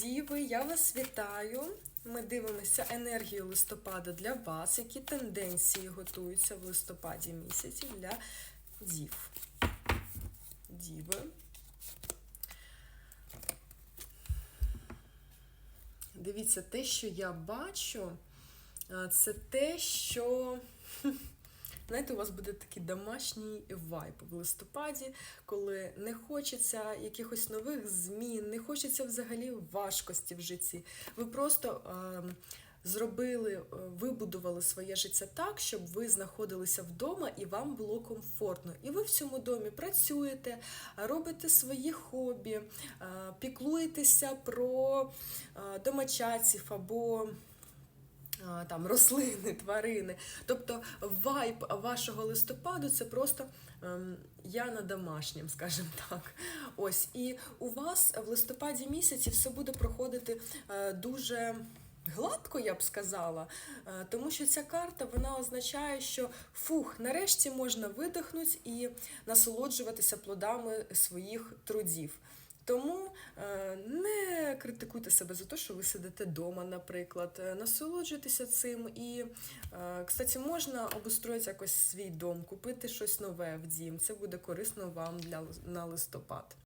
Діви, я вас вітаю. Ми дивимося енергію листопада для вас, які тенденції готуються в листопаді місяці для дів. Діви. Дивіться, те, що я бачу, це те, що. Знаєте, у вас буде такий домашній вайб в листопаді, коли не хочеться якихось нових змін, не хочеться взагалі важкості в житті. Ви просто е, зробили, вибудували своє життя так, щоб ви знаходилися вдома і вам було комфортно. І ви в цьому домі працюєте, робите свої хобі, е, піклуєтеся про е, домочадців або там рослини, тварини. Тобто вайб вашого листопаду це просто ем, я на домашнім, скажімо так. Ось і у вас в листопаді місяці все буде проходити е, дуже. Гладко, я б сказала, е, тому що ця карта вона означає, що фух, нарешті можна видихнути і насолоджуватися плодами своїх трудів. Тому е, критикуйте себе за те, що ви сидите вдома, наприклад. Е, Насолоджуйтеся цим. І, е, кстати, можна обустроїти якось свій дом, купити щось нове в дім. Це буде корисно вам для, на листопад.